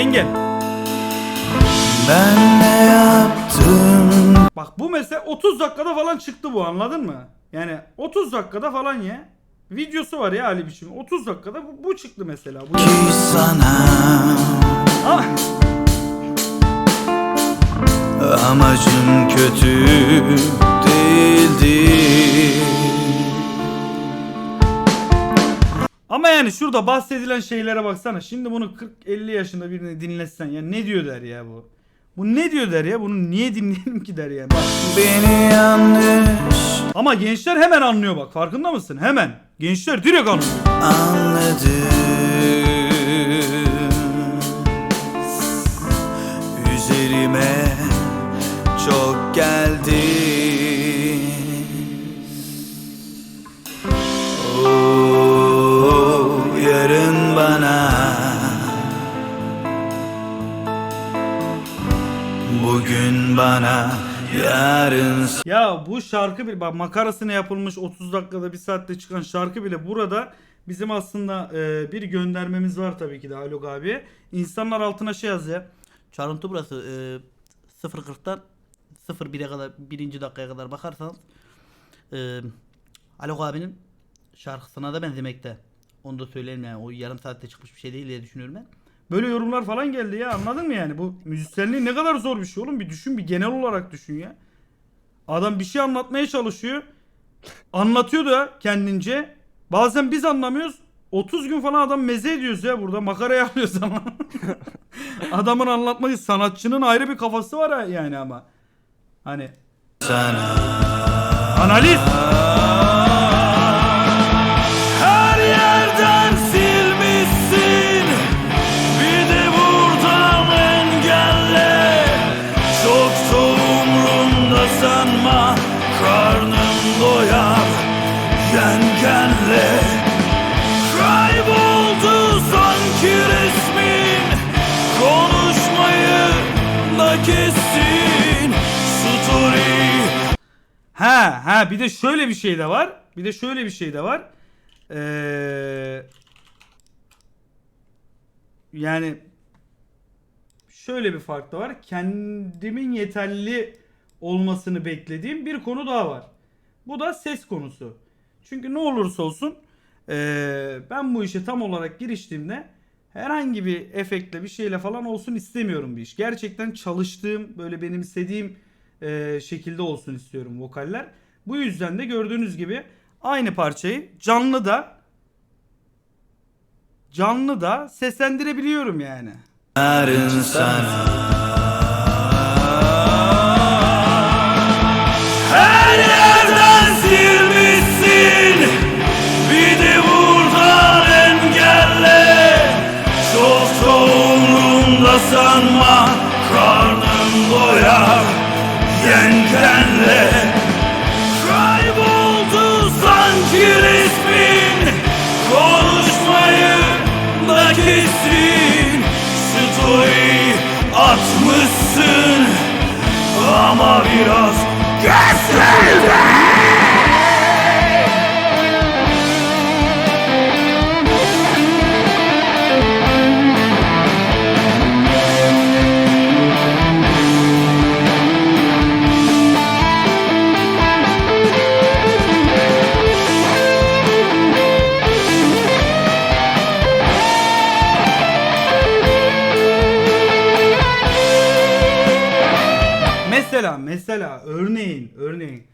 Yengem. Ben ne yaptım Bak bu mesela 30 dakikada falan çıktı bu anladın mı? Yani 30 dakikada falan ya. Videosu var ya Ali biçim. 30 dakikada bu, bu çıktı mesela. Bu. ki sana Ah, Amacım kötü değildi Ama yani şurada bahsedilen şeylere baksana. Şimdi bunu 40-50 yaşında birini dinletsen ya ne diyor der ya bu. Bu ne diyor der ya bunu niye dinleyelim ki der yani. Bak. Beni yanlış Ama gençler hemen anlıyor bak farkında mısın? Hemen. Gençler direkt anlıyor. anladım Üzerime çok geldi Bugün bana yarın Ya bu şarkı bile bak makarasına yapılmış 30 dakikada bir saatte çıkan şarkı bile burada bizim aslında e, bir göndermemiz var tabii ki de Haluk abi. İnsanlar altına şey yazıyor. Çarıntı burası. E, 0.40'tan 0.1'e kadar birinci dakikaya kadar bakarsanız e, Alok abinin şarkısına da benzemekte. Onu da söyleyeyim yani o yarım saatte çıkmış bir şey değil diye düşünüyorum ben. Böyle yorumlar falan geldi ya anladın mı yani? Bu müzisyenliğin ne kadar zor bir şey oğlum bir düşün bir genel olarak düşün ya. Adam bir şey anlatmaya çalışıyor. Anlatıyor da kendince. Bazen biz anlamıyoruz. 30 gün falan adam meze ediyoruz ya burada makara yapıyoruz ama. Adamın anlatmayı sanatçının ayrı bir kafası var yani ama. Hani sana analiz. Sanma Karnım doyar yengenle Kayboldu sanki resmin Konuşmayı da kestin Story Ha ha bir de şöyle bir şey de var. Bir de şöyle bir şey de var. Ee, yani şöyle bir fark da var. Kendimin yeterli olmasını beklediğim bir konu daha var. Bu da ses konusu. Çünkü ne olursa olsun ee, ben bu işe tam olarak giriştiğimde herhangi bir efektle bir şeyle falan olsun istemiyorum bir iş. Gerçekten çalıştığım böyle benim istediğim e, şekilde olsun istiyorum vokaller. Bu yüzden de gördüğünüz gibi aynı parçayı canlı da canlı da seslendirebiliyorum yani. Yarın sana sanma Karnım doyar yengenle Kayboldu sanki resmin. Konuşmayı da kesin Story atmışsın. Ama biraz gösterdi Mesela mesela örneğin örneğin